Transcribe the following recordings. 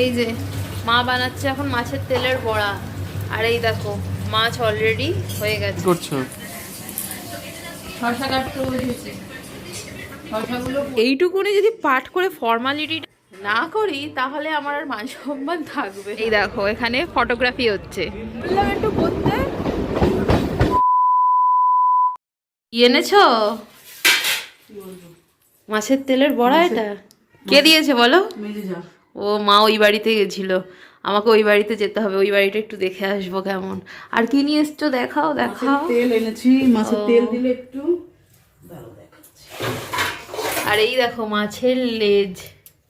এই যে মা বানাচ্ছে এখন মাছের তেলের বড়া। আর এই দেখো মাছ অলরেডি হয়ে গেছে। করছ? শশা কাটতে বসেছি। এইটুকুনি যদি পাঠ করে ফর্মালিটি না করি তাহলে আমার আর মান সম্মান থাকবে এই দেখো এখানে ফটোগ্রাফি হচ্ছে। একটু করতে। কি এনেছো? মাছের তেলের বড়া এটা? কে দিয়েছে বলো? ও মা ওই বাড়িতে গেছিল। আমাকে ওই বাড়িতে যেতে হবে ওই বাড়িটা একটু দেখে আসব কেমন। আর কি নিয়ে এসছো? দেখাও দেখাও। তেল এনেছি মাছের তেল দিলে একটু আর এই দেখো মাছের লেজ।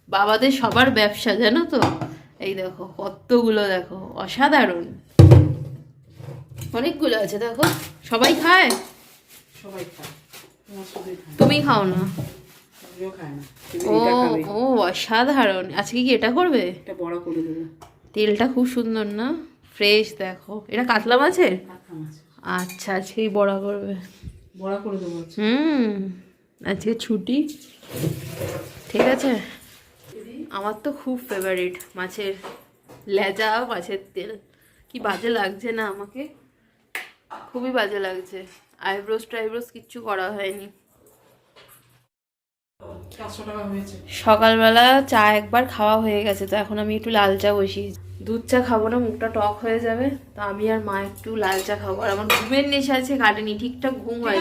বাবাদের সবার ব্যবসা জানো তো? এই দেখো কতগুলো দেখো অসাধারণ। অনেকগুলো আছে দেখো। সবাই খায়? সবাই খায়। তুমি খাও না। আমিও খায় না। ও ও অসাধারণ। আজকে কি এটা করবে? এটা বড় করে দেবো। তেলটা খুব সুন্দর না? ফ্রেশ দেখো। এটা কাতলা মাছের? আচ্ছা আজকেই বড়া করবে। বড় করে দেবো হুম আজকে ছুটি। ঠিক আছে। আমার তো খুব ফেভারিট মাছের লেজা মাছের তেল। কি বাজে লাগছে না আমাকে? খুবই বাজে লাগছে। আইব্রোস টাইব্রোস কিচ্ছু করা হয়নি। সকালবেলা চা একবার খাওয়া হয়ে গেছে তো এখন আমি একটু লাল চা বসিয়েছি দুধ চা খাব না মুখটা টক হয়ে যাবে তো আমি আর মা একটু লাল চা খাব। আর আমার ঘুমের নেশা আছে কাটেনি ঠিকঠাক ঘুম নাও।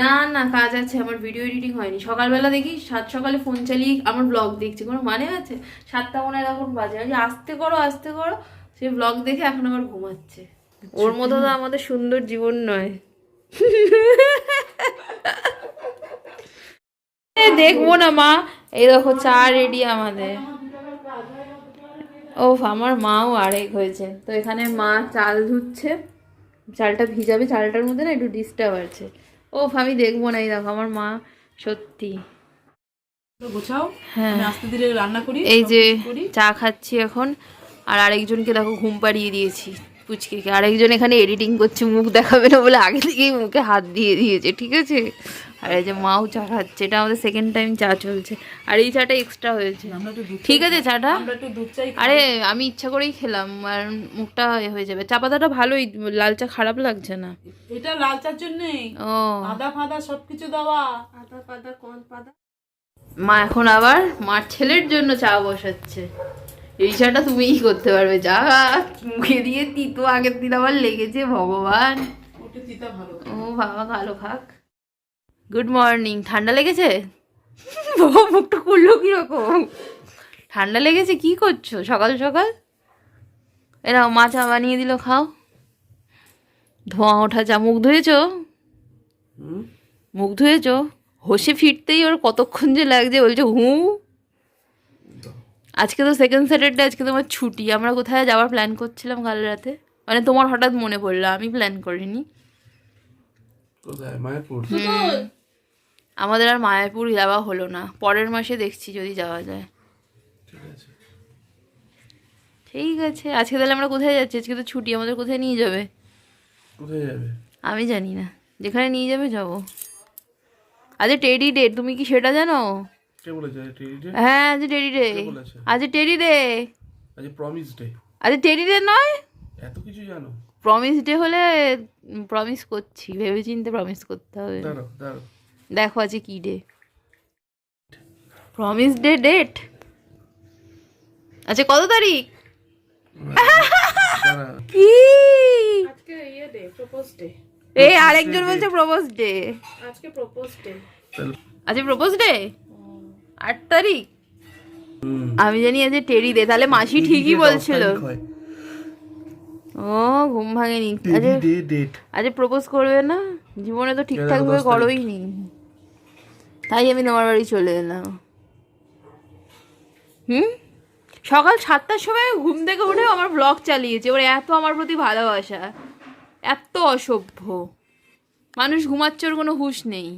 না না কাজ আছে আমার ভিডিও এডিটিং হয়নি। সকালবেলা দেখি সাত সকালে ফোন চালিয়ে আমার ব্লগ দেখছি। কোনো মানে আছে? সাতটা মনে হয় এখন বাজে। আমি আস্তে করো আস্তে করো। সে ব্লগ দেখে এখন আবার ঘুমাচ্ছে। ওর মতো তো আমাদের সুন্দর জীবন নয়। দেখব না মা। এই দেখো চা রেডি আমাদের। ও আমার মাও আরেক হয়েছে। তো এখানে মা চাল ধুচ্ছে। চালটা ভিজাবে চালটার মধ্যে না একটু ডিস্টার্ব আছে। ও আমি দেখব না এই দেখো আমার মা সত্যি। হ্যাঁ। এই যে চা খাচ্ছি এখন আর আরেকজনকে দেখো ঘুম পাড়িয়ে দিয়েছি পুচকিকে। আরেকজন এখানে এডিটিং করছে মুখ দেখাবে না বলে আগে থেকেই মুখে হাত দিয়ে দিয়েছে ঠিক আছে? আর এই যে মাও চা খাচ্ছে এটা আমাদের সেকেন্ড টাইম চা চলছে। আর এই চাটা এক্সট্রা হয়েছে। ঠিক আছে চাটা? আমরা একটু দুধ চাই আরে আমি ইচ্ছা করেই খেলাম আর মুখটা হয়ে যাবে। চা পাতাটা ভালোই লাল চা খারাপ লাগছে না। এটা লাল চার জন্যই ও। আদা ফাদা সবকিছু দেওয়া। মা এখন আবার মার ছেলের জন্য চা বসাচ্ছে। এই চাটা তুমিই করতে পারবে যা মুখে দিয়ে তিতো আগের দিন আবার লেগেছে ভগবান। ও বাবা কালো খাক। গুড মর্নিং ঠান্ডা লেগেছে? বাবা মুখটা করল কীরকম? ঠান্ডা লেগেছে? কি করছ? সকাল সকাল? এরা মা চা বানিয়ে দিল খাও। ধোঁয়া ওঠা চা মুখ ধুয়েছো? মুখ ধুয়েছো? হোসে ফিরতেই ওর কতক্ষণ যে লাগছে বলছে হু? আজকে তো সেকেন্ড স্যাটারডে আজকে তোমার ছুটি। আমরা কোথায় যাওয়ার প্ল্যান করছিলাম কাল রাতে? মানে তোমার হঠাৎ মনে পড়ল আমি প্ল্যান করিনি। কোথায়? মায়াপুর? আমাদের আর মায়াপুর যাওয়া হলো না। পরের মাসে দেখছি যদি যাওয়া যায়। ঠিক আছে। আজকে তাহলে আমরা কোথায় যাচ্ছি? আজকে তো ছুটি আমাদের কোথায় নিয়ে যাবে? কোথায় যাবে? আমি জানি না। যেখানে নিয়ে যাবে যাব। আজ টেডি ডে তুমি কি সেটা জানো? কে বলেছে টেডি ডে হ্যাঁ আজ টেডি ডে আজ টেডি ডে আজ প্রমিস ডে আজ টেডি ডে নয়? এত কিছু জানো? প্রমিস ডে হলে প্রমিস করছি। ভেবে চিনতে প্রমিস করতে হবে। দাঁড়াও দাঁড়াও। দেখো আজকে কি ডে প্রমিস ডে ডেট আচ্ছা কত তারিখ? কি? আজকে ইয়ে ডে প্রপোজ ডে এই আরেকজন বলছে প্রপোজ ডে আজকে প্রপোজ ডে আজকে প্রপোজ ডে আট তারিখ? আমি জানি আজ টেরি ডে তাহলে মাসি ঠিকই বলছিল। ও ঘুম ভাঙেনি। আজ টেডি ডে ডেট আজ প্রপোজ করবে না? জীবনে তো ঠিকঠাক ভাবে করোই নি তাই আমি তোমার বাড়ি চলে এলাম। হুম? সকাল সাতটার সময় ঘুম থেকে উঠে আমার ব্লগ চালিয়েছে। ওর এত আমার প্রতি ভালোবাসা এত অসভ্য। মানুষ ঘুমাচ্ছে ওর কোনো হুঁশ নেই।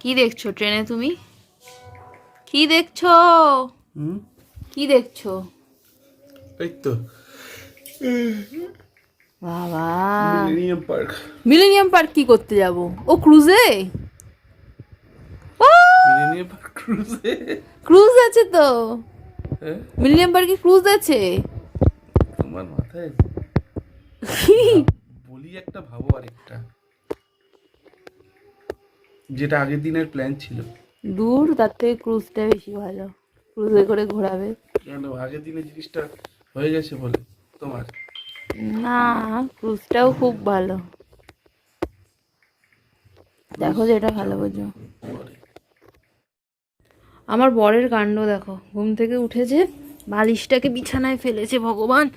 কি দেখছ ট্রেনে তুমি? কি দেখছ? হুম? কি দেখছ? এই তো। বাবা। মিলেনিয়াম পার্ক মিলেনিয়াম পার্ক কি করতে যাব? ও ক্রুজে ও! মিলেনিয়াম পার্ক ক্রুজে ক্রুজ আছে তো। মিলিনিয়াম পার্কে ক্রুজ আছে? তোমার মাথায় বলি একটা ভাবো আরেকটা। যেটা আগের দিনের প্ল্যান ছিল। দূর তার থেকে ক্রুজটা বেশি ভালো। ক্রুজে করে ঘোরাবে। কেন? আগের দিনের জিনিসটা হয়ে গেছে বলে। তোমার? না ক্রুজটাও খুব ভালো। দেখো যেটা ভালো বোঝো। আমার বরের কাণ্ড দেখো। ঘুম থেকে উঠেছে, বালিশটাকে বিছানায় ফেলেছে ভগবান।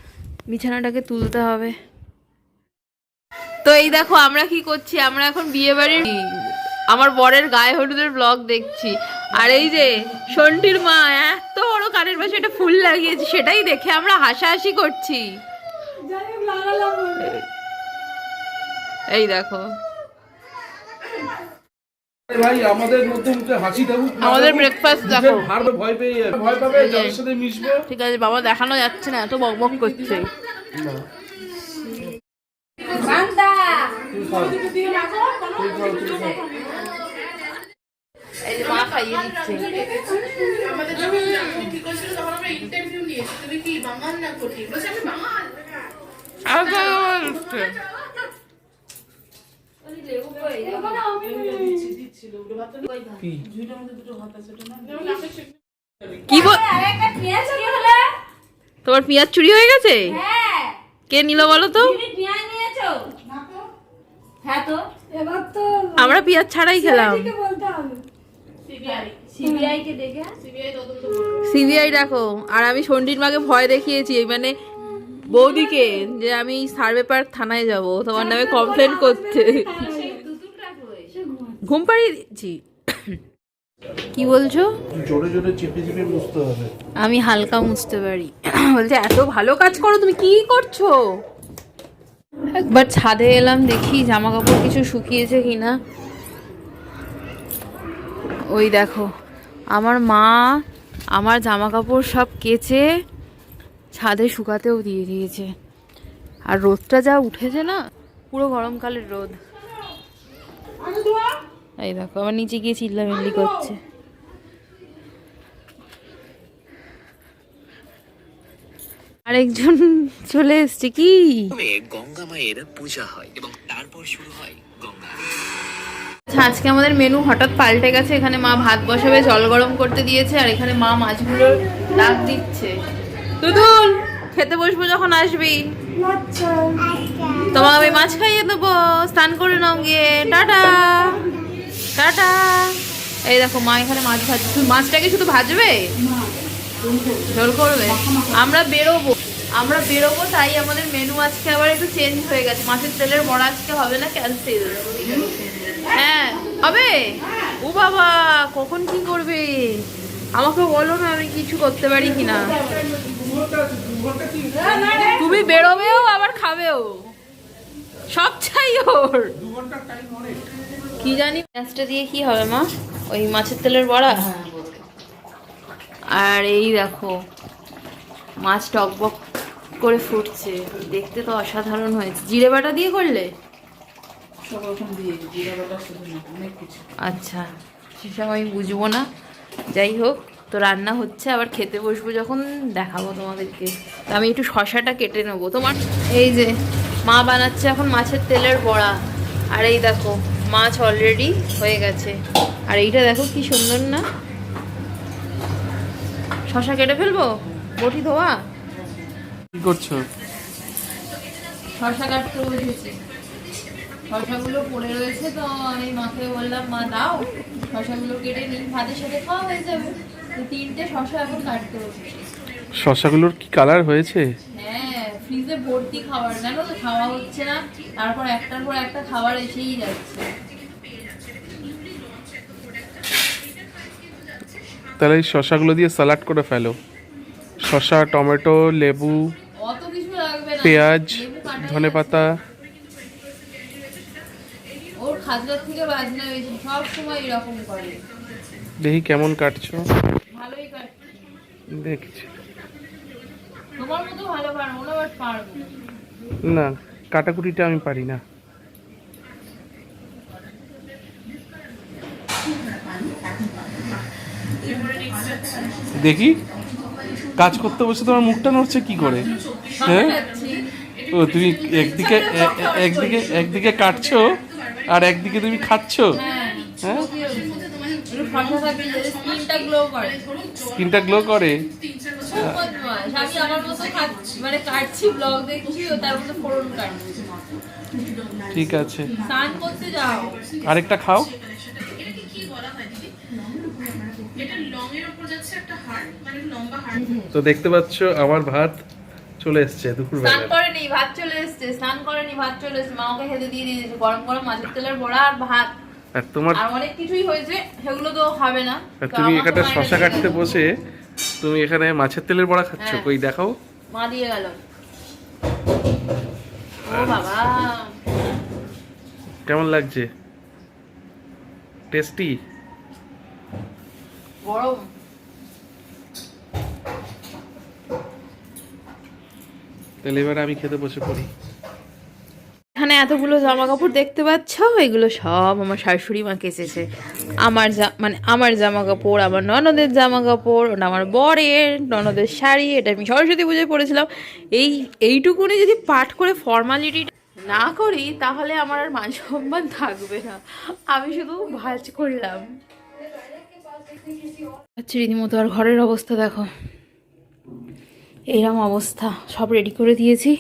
বিছানাটাকে তুলতে হবে। তো এই দেখো, আমরা কি করছি? আমরা এখন বিয়ে বাড়ির আমার বরের গায়ে হলুদের ব্লগ দেখছি। আর এই যে সন্টির মা, এত বড় কানের পাশে একটা ফুল লাগিয়েছে, সেটাই দেখে আমরা হাসাহাসি করছি। এই দেখো। ভাই আমাদের মধ্যে মুখে হাসি থাকুক না আমাদের থাকুক, breakfast মুখে দেখো। হারবে ভয় পেয়ে যাবে। ভয় পাবে এই সাথে মিশবো। ঠিক আছে বাবা দেখানো যাচ্ছে না এত বকবক করছে। না। এই যে মা খাইয়ে দিচ্ছে। কি কি বল তোমার পেঁয়াজ চুরি হয়ে গেছে? কে নিল বলো তো? হ্যাঁ তো। এবার তো আমরা পেঁয়াজ ছাড়াই খেলাম। সিবিআই কে দেখে? সিবিআই দেখো। আর আমি সন্ডির মাকে ভয় দেখিয়েছি। মানে বৌদিকে যে আমি সার্ভে পার্ক থানায় যাব তোমার নামে কমপ্লেন করতে। ঘুম পাড়িয়ে দিচ্ছি কি বলছো? জোরে জোরে চেপে চেপে বুঝতে হবে। আমি হালকা মুছতে পারি। বলছে এত ভালো কাজ করো তুমি কি করছ? একবার ছাদে এলাম দেখি জামা কাপড় কিছু শুকিয়েছে কিনা। ওই দেখো আমার মা আমার জামা কাপড় সব কেচে ছাদে শুকাতেও দিয়ে দিয়েছে। আর রোদটা যা উঠেছে না পুরো গরমকালের রোদ। এই দেখো আমার নিচে গিয়ে চিল্লামিল্লি করছে। আরেকজন চলে এসছে কি? গঙ্গা মায়ের পূজা হয় এবং তারপর শুরু হয় গঙ্গা। আচ্ছা আজকে আমাদের মেনু হঠাৎ পাল্টে গেছে এখানে মা ভাত বসাবে জল গরম করতে দিয়েছে আর এখানে মা মাছগুলোর ডাক দিচ্ছে। তুতুল খেতে বসবো যখন আসবি। আচ্ছা। তোমাকে আমি মাছ খাইয়ে দেবো। স্নান করে নাও গিয়ে। টাটা। টাটা। এই দেখো মা এখানে মাছ ভাজছে শুধু মাছটাকে শুধু ভাজবে? ঝোল করবে। আমরা বেরোবো। আমরা বেরোবো তাই আমাদের মেনু আজকে আবার একটু চেঞ্জ হয়ে গেছে। মাছের তেলের বড়া আজকে হবে না? ক্যান্সেল হ্যাঁ হবে? ও বাবা কখন কি করবে? আমাকে বলো না আমি কিছু করতে পারি কিনা। তুমি বেরোবেও আবার খাবেও। সব চাই ওর। কি জানি মাছটা দিয়ে কি হবে মা? ওই মাছের তেলের বড়া? আর এই দেখো মাছ টকবক করে ফুটছে। দেখতে তো অসাধারণ হয়েছে। জিরে বাটা দিয়ে করলে? সব রকম দিয়ে জিরা বাটা শুধু না অনেক কিছু। আচ্ছা সেসব আমি বুঝব না। যাই হোক তো রান্না হচ্ছে আবার খেতে বসবো যখন দেখাবো তোমাদেরকে। তো আমি একটু শশাটা কেটে নেব। তোমার এই যে মা বানাচ্ছে এখন মাছের তেলের বড়া। আর এই দেখো মাছ অলরেডি হয়ে গেছে। আর এইটা দেখো কি সুন্দর না। শশা কেটে ফেলব? বটি ধোয়া? কি করছ? শশা কাটতে বসেছি। শশাগুলো পড়ে রয়েছে তো আমি মাকে বললাম মা দাও। শশাগুলো কেটে নিই ভাতের সাথে খাওয়া হয়ে যাবে। তিনটে শশা এখন কাটতে বসেছি। শশাগুলোর কি কালার হয়েছে? হ্যাঁ ফ্রিজে ভর্তি খাবার জানো তো খাওয়া হচ্ছে না তারপর একটার পর একটা খাবার এসেই যাচ্ছে। তাহলে এই শশাগুলো দিয়ে স্যালাড করে ফেলো। শশা টমেটো লেবু পেঁয়াজ ধনে পাতা। দেখি কেমন কাটছে। দেখছি। না কাটাকুটিটা আমি পারি না। দেখি কাজ করতে বসে তোমার মুখটা নড়ছে কি করে? হ্যাঁ? ও তুমি একদিকে একদিকে একদিকে কাটছো আর একদিকে তুমি খাচ্ছো? হ্যাঁ। ফর্সা থাকবে স্কিনটা গ্লো করে। স্কিনটা গ্লো করে? আমি আমার মতো খাচ্ছি মানে কাটছি ব্লগ দেখছি ও তার ফোড়ন কাটছি। ঠিক আছে। স্নান করতে যাও। আরেকটা খাও। তো দেখতে পাচ্ছ আমার ভাত চলে এসছে স্নান দুপুরবেলা করেনি ভাত চলে এসছে স্নান করেনি ভাত চলে এসছে। মা ওকে খেতে দিয়ে দিয়েছে গরম গরম মাছের তেলের বড়া আর ভাত। আর তোমার আর অনেক কিছুই হয়েছে সেগুলো তো খাবে না। তুমি এখানে শশা কাটতে বসে তুমি এখানে মাছের তেলের বড়া খাচ্ছ? হ্যাঁ। কই দেখাও। মা দিয়ে গেল। ও বাবা। কেমন লাগছে? টেস্টি? গরম। তাহলে এবারে আমি খেতে বসে পড়ি। এখানে এতগুলো জামা কাপড় দেখতে পাচ্ছ? এগুলো সব আমার শাশুড়ি মা কেচেছে। আমার মানে আমার জামা কাপড় আমার ননদের জামা কাপড় ওটা আমার বরের, ননদের শাড়ি, এটা আমি সরস্বতী পুজোয় পরেছিলাম। এই, এইটুকুনি যদি পাঠ করে ফর্মালিটি না করি, তাহলে আমার আর মান সম্মান থাকবে না। আমি শুধু ভাজ করলাম। আচ্ছা রীতিমতো আর ঘরের অবস্থা দেখো। এইরকম অবস্থা। সব রেডি করে দিয়েছি।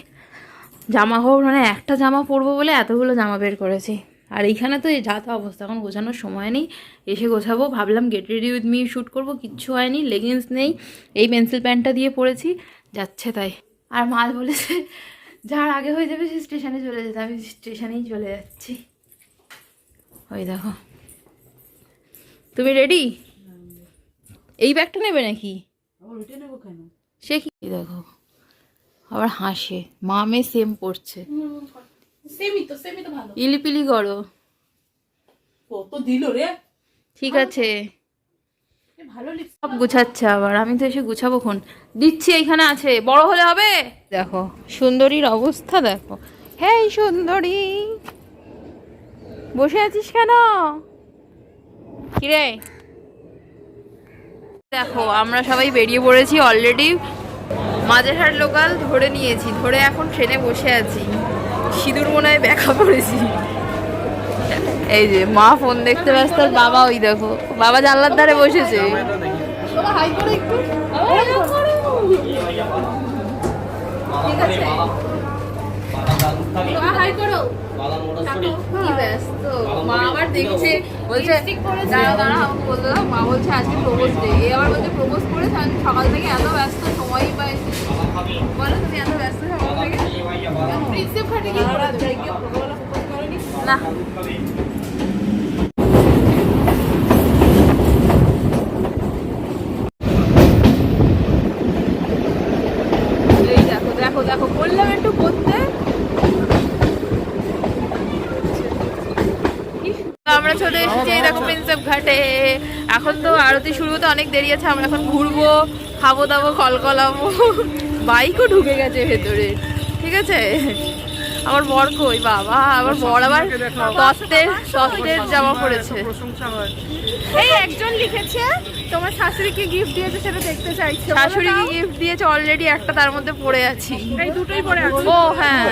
জামা কাপড় মানে একটা জামা পরবো বলে এতগুলো জামা বের করেছি। আর এইখানে তো এই যা তা অবস্থা এখন গোছানোর সময় নেই। এসে গোছাবো ভাবলাম get ready with me shoot করব কিচ্ছু হয়নি লেগিংস নেই এই পেন্সিল প্যান্টটা দিয়ে পরেছি যাচ্ছে তাই। আর মাল বলেছে যার আগে হয়ে যাবে সে স্টেশনে চলে যেতে আমি স্টেশনেই চলে যাচ্ছি। ওই দেখো। তুমি রেডি এই ব্যাগটা নেবে নাকি? সে কি? দেখো। আবার হাসে। মা মেয়ে সেম পড়ছে সেমি তো সেমি তো ভালো। ইলিপিলি করো। কত দিল রে? ঠিক আছে। ভালো সব গুছাচ্ছে আবার। আমি তো এসে গুছাবো খন দিচ্ছি এইখানে আছে। বড় হলে হবে? দেখো সুন্দরীর অবস্থা দেখো। হ্যাঁ সুন্দরী বসে আছিস কেন? কিরে? দেখো আমরা সবাই বেরিয়ে পড়েছি অলরেডি মাঝেরহাট লোকাল ধরে নিয়েছি ধরে এখন ট্রেনে বসে আছি সিঁদুর মনে হয় ব্যাখা পড়েছি এই যে মা ফোন দেখতে ব্যস্ত বাবা ওই দেখো বাবা জানলার ধারে বসেছে কি ব্যস্ত? মা আবার দেখছে বলছে দাঁড়া দাঁড়া আমাকে বলতে মা বলছে আজকে প্রপোজ ডে এ আবার বলছে প্রপোজ করেছে আমি সকাল থেকে এত ব্যস্ত সময়ই পাইনি। বলো তুমি এত ব্যস্ত সকাল থেকে? করে না এই দেখো দেখো দেখো বললাম একটু করতে আমরা চলে এসেছি এই দেখো প্রিন্সেপ ঘাটে। এখন তো আরতি শুরু হতে অনেক দেরি আছে আমরা এখন ঘুরবো খাব দাবো কলকলাবো বাইকও ঢুকে গেছে ভেতরে ঠিক আছে? আমার বর কই বাবা আমার বর আবার তত্ত্বের তত্ত্বের জামা পড়েছে এই একজন লিখেছে তোমার শাশুড়িকে গিফট দিয়েছে সেটা দেখতে চাইছে। শাশুড়িকে গিফট দিয়েছে অলরেডি একটা তার মধ্যে পড়ে আছি। এই দুটোই পরে আছে। ও হ্যাঁ।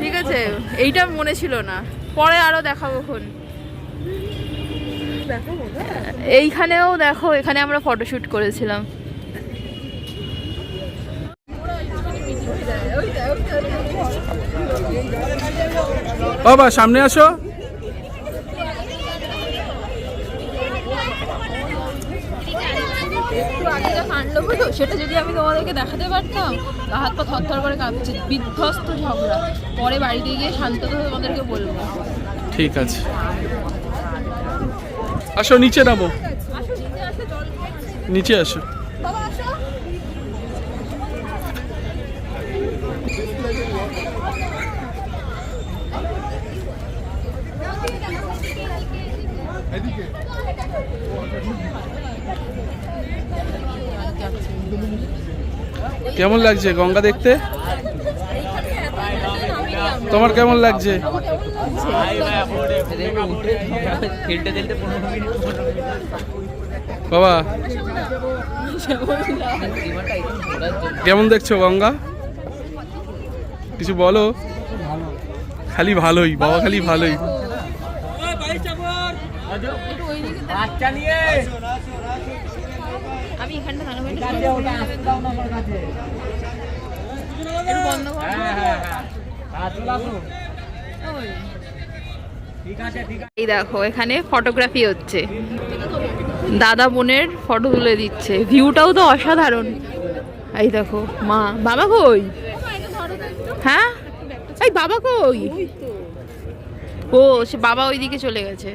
ঠিক আছে এইটা মনে ছিল না। পরে আরও দেখাবো খন এইখানেও দেখো এখানে আমরা ফটোশুট করেছিলাম। বাবা সামনে আসো। কাণ্ড সেটা যদি আমি তোমাদেরকে দেখাতে পারতাম হাত পা থরথর করে কাঁপছে বিধ্বস্ত ঝগড়া। পরে বাড়িতে গিয়ে শান্ত হয়ে তোমাদেরকে বলব। ঠিক আছে। আসো নিচে নামো নিচে আসো কেমন লাগছে গঙ্গা দেখতে তোমার কেমন লাগছে বাবা। কেমন দেখছ গঙ্গা? কিছু বলো? খালি ভালোই বাবা খালি ভালোই। আমি এখানটা বন্ধ এই দেখো, এখানে ফটোগ্রাফি হচ্ছে। দাদা বোনের ফটো তুলে দিচ্ছে। ভিউটাও তো অসাধারণ। এই দেখো, মা, বাবা কই? হ্যাঁ? এই বাবা কই? ও, সে বাবা ওইদিকে চলে গেছে।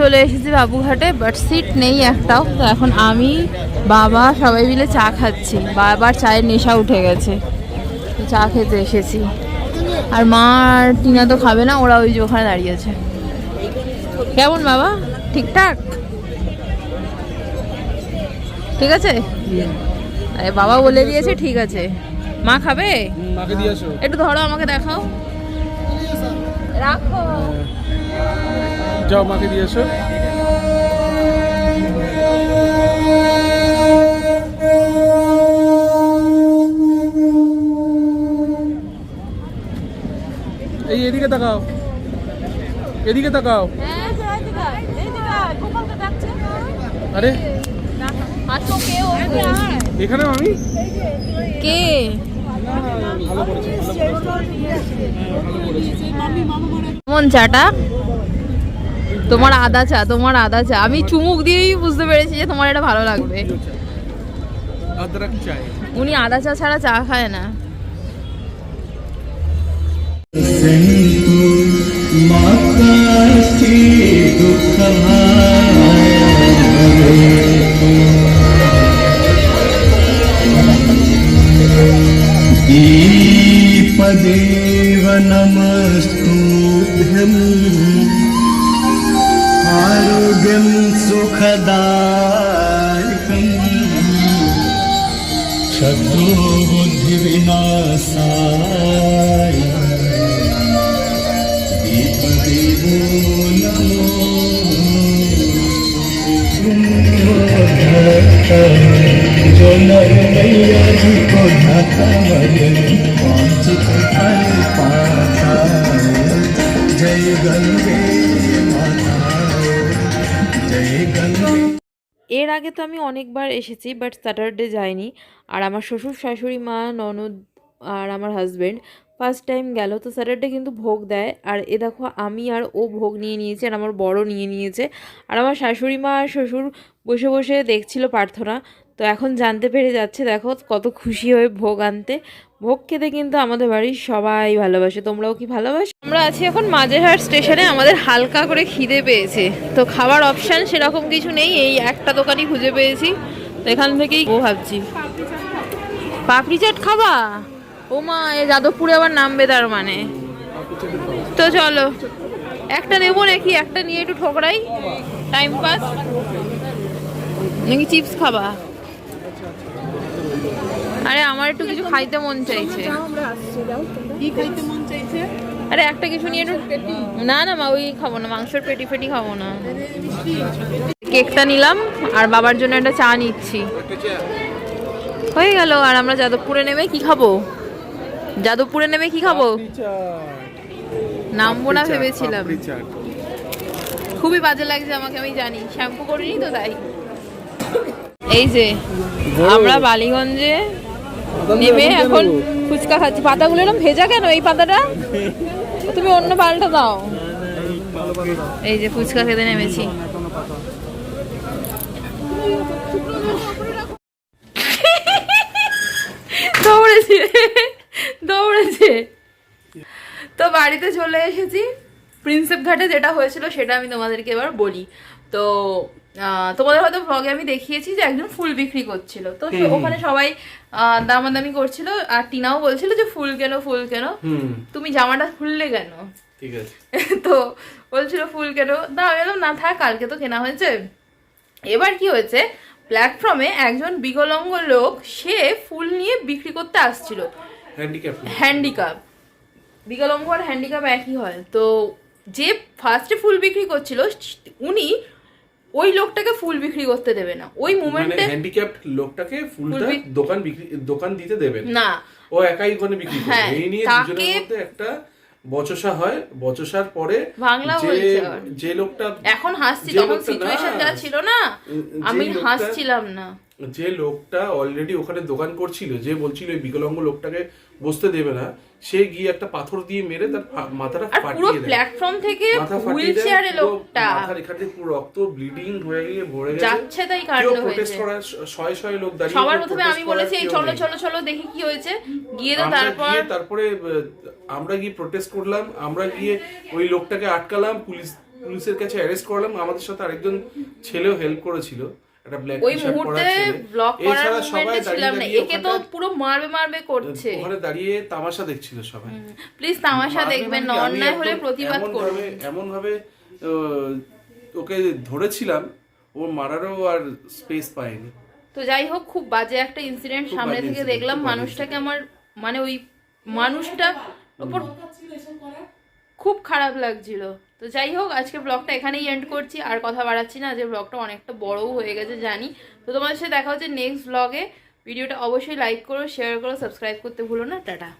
চলে এসেছি বাবুঘাটে বাট সিট নেই একটাও। তো এখন আমি, বাবা সবাই মিলে চা খাচ্ছি। বাবার চায়ের নেশা উঠে গেছে। চা খেতে এসেছি। আর মা আর টিনা তো খাবে না ওরা ওই যে ওখানে দাঁড়িয়ে আছে। কেমন বাবা? ঠিকঠাক? ঠিক আছে? আরে বাবা বলে দিয়েছে ঠিক আছে। মা খাবে? একটু ধরো আমাকে দেখাও। রাখো। যাও মাকে দিয়ে এসো এদিকে তাকাও। এদিকে তাকাও। হ্যাঁ, আরে। এখানে আমি? কে? কেমন চাটা? তোমার আদা চা তোমার আদা চা। আমি চুমুক দিয়েই বুঝতে পেরেছি যে তোমার এটা ভালো লাগবে। উনি আদা চা ছাড়া চা খায় না। दीपदेव नमस्तुभ्यम् आरोग्यं सुखदायकम् शत्रुबुद्धिविनाशाय এর আগে তো আমি অনেকবার এসেছি বাট স্যাটারডে যাইনি। আর আমার শ্বশুর, শাশুড়ি মা, ননদ আর আমার হাজব্যান্ড ফার্স্ট টাইম গেল, তো স্যাটারডে কিন্তু ভোগ দেয়। আর এ দেখো, আমি আর ও ভোগ নিয়ে নিয়েছে, আর আমার বড় নিয়ে নিয়েছে। আর আমার শাশুড়ি মা আর শ্বশুর বসে বসে দেখছিল প্রার্থনা। তো এখন জানতে পেরে যাচ্ছে, দেখো কত খুশি হয়ে ভোগ আনতে। ভোগ খেতে কিন্তু আমাদের বাড়ির সবাই ভালোবাসে। তোমরাও কি ভালোবাসো? আমরা আছি এখন মাঝেরহাট স্টেশনে, আমাদের হালকা করে খিদে পেয়েছে। তো খাবার অপশান সেরকম কিছু নেই, এই একটা দোকানই খুঁজে পেয়েছি। তো এখান থেকেই ও ভাবছি। পাপড়ি চাট খাবা? ও মা এ যাদবপুরে আবার নামবে তার মানে। তো চলো একটা নেব নাকি? একটা নিয়ে একটু ঠোকরাই। টাইম পাস নাকি চিপস খাবা? আরে আমার একটু কিছু খাইতে মন চাইছে। মন চাইছে? আরে একটা কিছু নিয়ে না না মা ওই খাব না মাংসের পেটি ফেটি খাব না। কেকটা নিলাম আর বাবার জন্য একটা চা নিচ্ছি। হয়ে গেল আর আমরা যাদবপুরে নেমে কি খাব? যাদবপুরে নেমে কি খাব? নামবো না ভেবেছিলাম। খুবই বাজে লাগছে আমাকে আমি জানি। শ্যাম্পু করিনি তো তাই। এই যে আমরা বালিগঞ্জে নেমে এখন ফুচকা খাচ্ছি। পাতাগুলো এরকম ভেজা কেন এই পাতাটা? তুমি অন্য পাল্টা দাও। এই যে ফুচকা খেতে নেমেছি। দৌড়েছে দৌড়েছে। তো বাড়িতে চলে এসেছি। প্রিন্সেপ ঘাটে যেটা হয়েছিল সেটা আমি তোমাদেরকে এবার বলি। তো তোমাদের হয়তো ব্লগে আমি দেখিয়েছি যে একজন ফুল বিক্রি করছিল। তো ওখানে সবাই দামাদামি করছিল আর টিনাও বলছিল যে ফুল কেন ফুল কেন। তুমি জামাটা খুললে কেন? ঠিক আছে। তো বলছিল ফুল কেন? না আমি না থাক কালকে তো কেনা হয়েছে। এবার কি হয়েছে? প্ল্যাটফর্মে একজন বিকলাঙ্গ লোক সে ফুল নিয়ে বিক্রি করতে আসছিল। হ্যান্ডিক্যাপ হ্যান্ডিক্যাপ বিকলাঙ্গ আর হ্যান্ডিক্যাপ একই হয়। তো যে ফার্স্টে ফুল বিক্রি করছিল উনি ওই লোকটাকে ফুল বিক্রি করতে দেবে না। ওই মানে মুমেন্টে হ্যান্ডিক্যাপ্ট লোকটাকে ফুলটা দোকান বিক্রি দোকান দিতে দেবেন না। ও একাই ওখানে বিক্রি করে হ্যাঁ, এই নিয়ে দুজনের মধ্যে একটা বচসা হয়। বচসার পরে বাংলা যে যে লোকটা এখন হাসছি তখন সিচুয়েশন যা ছিল না আমি হাসছিলাম না। যে লোকটা অলরেডি ওখানে দোকান করছিল যে বলছিল বিকলাঙ্গ লোকটাকে বসতে দেবে না। সে গিয়ে একটা পাথর দিয়ে মেরে তার মাথাটা পুরো ফাটিয়ে দেয়। প্ল্যাটফর্ম থেকে মাথা হুইল ফাটিয়ে দেয় চেয়ারে পুরো লোকটা। মাথার এখান থেকে পুরো রক্ত ব্লিডিং হয়ে গিয়ে ভরে গেছে। যাচ্ছে তাই কাণ্ড হয়েছে। প্রোটেস্ট করার শয়ে শয়ে লোক দাঁড়িয়ে সবার প্রথমে আমি বলেছি এই চলো চলো চলো দেখি কি হয়েছে। গিয়ে তো তারপর তারপরে আমরা গিয়ে প্রোটেস্ট করলাম আমরা গিয়ে ওই লোকটাকে আটকালাম পুলিশ পুলিশের কাছে অ্যারেস্ট করলাম। আমাদের সাথে আরেকজন ছেলেও হেল্প করেছিল। একটা ব্ল্যাক ওই মুহূর্তে ব্লক করার মুভমেন্টে ছিলাম না। একে তো পুরো মারবে মারবে করছে। ওখানে দাঁড়িয়ে তামাশা দেখছিল সবাই। প্লিজ তামাশা দেখবেন মানে না কি, অন্যায় হলে প্রতিবাদ ভাবে- এমন ভাবে ওকে ধরেছিলাম ও মারারও আর স্পেস পায়নি। তো যাই হোক খুব বাজে একটা ইনসিডেন্ট সামনে থেকে দেখলাম। মানুষটাকে আমার মানে ওই মানুষটা ওপর খুব খারাপ লাগছিল। তো যাই হোক, আজকে ব্লগটা এখানেই এন্ড করছি। আর কথা বাড়াচ্ছি না, যে ব্লগটা অনেকটা বড়ও হয়ে গেছে, জানি। তো তোমাদের সাথে দেখা হচ্ছে নেক্সট ব্লগে ভিডিওটা অবশ্যই লাইক করো শেয়ার করো সাবস্ক্রাইব করতে ভুলো না। টাটা।